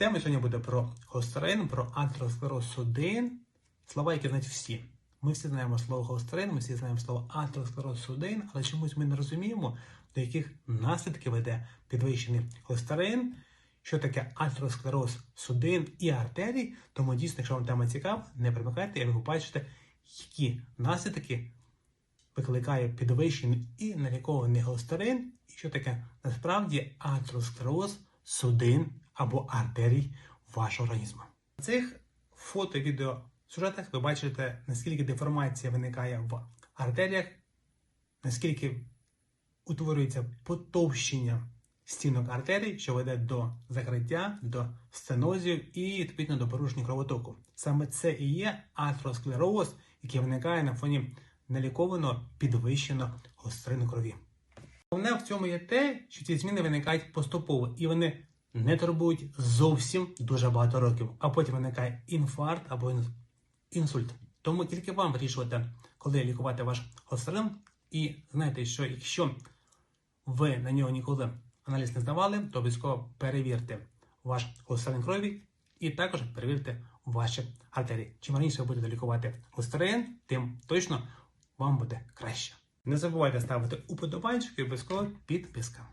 Тема сьогодні буде про холестерин, про атеросклероз судин. Слова, які знають всі. Ми всі знаємо слово холестерин, ми всі знаємо слово атеросклероз судин, але чомусь ми не розуміємо, до яких наслідків веде підвищений холестерин, що таке атеросклероз судин і артерій. Тому дійсно, якщо вам тема цікава, не примикайте, і ви побачите, які наслідки викликає підвищений і налікований холестерин, і що таке насправді атеросклероз судин або артерій вашого організму. В цих фото відео сюжетах ви бачите, наскільки деформація виникає в артеріях, наскільки утворюється потовщення стінок артерій, що веде до закриття, до стенозів і відповідно до порушення кровотоку. Саме це і є атеросклероз, який виникає на фоні нелікованого підвищеного холестерину крові. Головне в цьому є те, що ці зміни виникають поступово і вони не турбують зовсім дуже багато років, а потім виникає інфаркт або інсульт. Тому тільки вам вирішувати, коли лікувати ваш холестерин. І знаєте, що якщо ви на нього ніколи аналіз не здавали, то обов'язково перевірте ваш холестерин крові і також перевірте ваші артерії. Чим раніше ви будете лікувати холестерин, тим точно вам буде краще. Не забувайте ставити уподобайки і обов'язково підписка.